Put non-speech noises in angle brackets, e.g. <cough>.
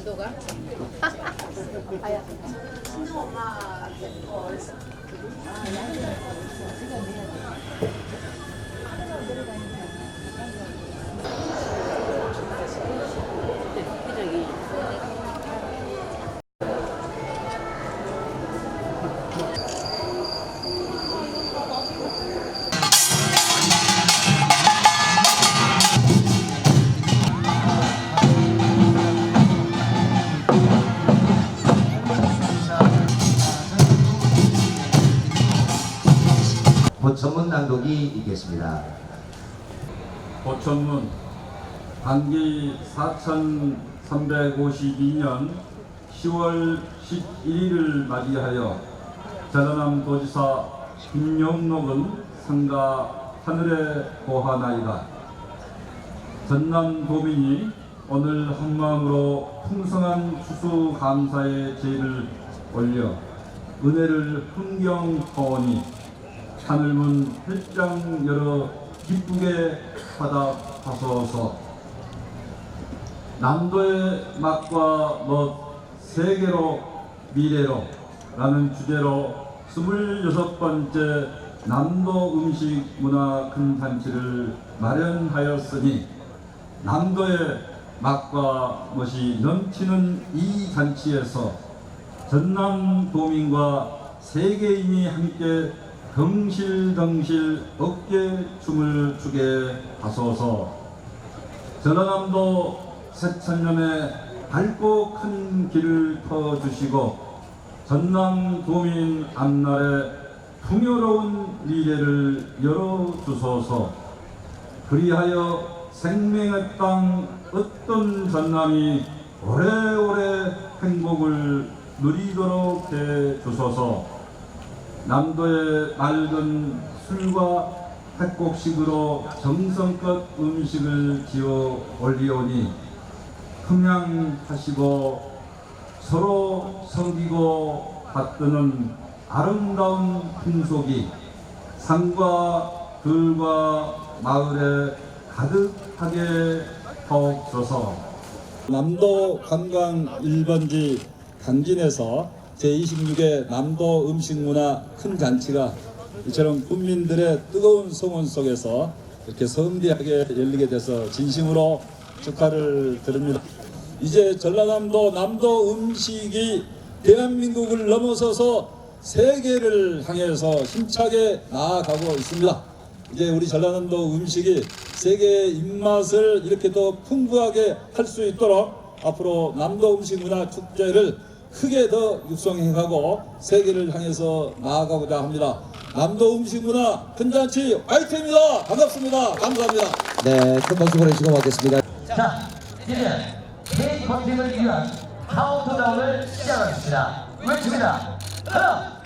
안도가? <laughs> 아야. 친정 엄마. 아, 보천문 낭독이 있겠습니다. 보천문 단기 4352년 10월 11일을 맞이하여 전남 도지사 김영록은 상가 하늘에 고하나이다. 전남 도민이 오늘 한마음으로 풍성한 추수 감사의 제의를 올려 은혜를 흥경하오니 하늘문 활짝 열어 기쁘게 받아 하소서 남도의 맛과 멋 세계로 미래로 라는 주제로 26번째 남도 음식 문화 큰 잔치를 마련하였으니 남도의 맛과 멋이 넘치는 이 잔치에서 전남 도민과 세계인이 함께 덩실덩실 어깨춤을 추게 하소서. 전라남도 새천년에 밝고 큰 길을 터주시고 전남 도민 앞날에 풍요로운 미래를 열어주소서. 그리하여 생명의 땅 어떤 전남이 오래오래 행복을 누리도록 해 주소서 남도의 맑은 술과 핵곡식으로 정성껏 음식을 지어 올리오니 흥양하시고 서로 섬기고 받드는 아름다운 풍속이 산과 들과 마을에 가득하게 하옵소서. 남도 관광 1번지 강진에서 제26회 남도 음식문화 큰 잔치가 이처럼 국민들의 뜨거운 성원 속에서 이렇게 성대하게 열리게 돼서 진심으로 축하를 드립니다. 이제 전라남도 남도 음식이 대한민국을 넘어서서 세계를 향해서 힘차게 나아가고 있습니다. 이제 우리 전라남도 음식이 세계 입맛을 이렇게 더 풍부하게 할 수 있도록 앞으로 남도 음식 문화 축제를 크게 더 육성해가고 세계를 향해서 나아가고자 합니다. 남도 음식 문화 큰잔치 화이팅입니다. 반갑습니다. 감사합니다. 네, 큰 박수 보내주시고 받겠습니다. 자, 이제 개인 검색을 위한 카운트다운을 시작하겠습니다. 외칩니다. 하나,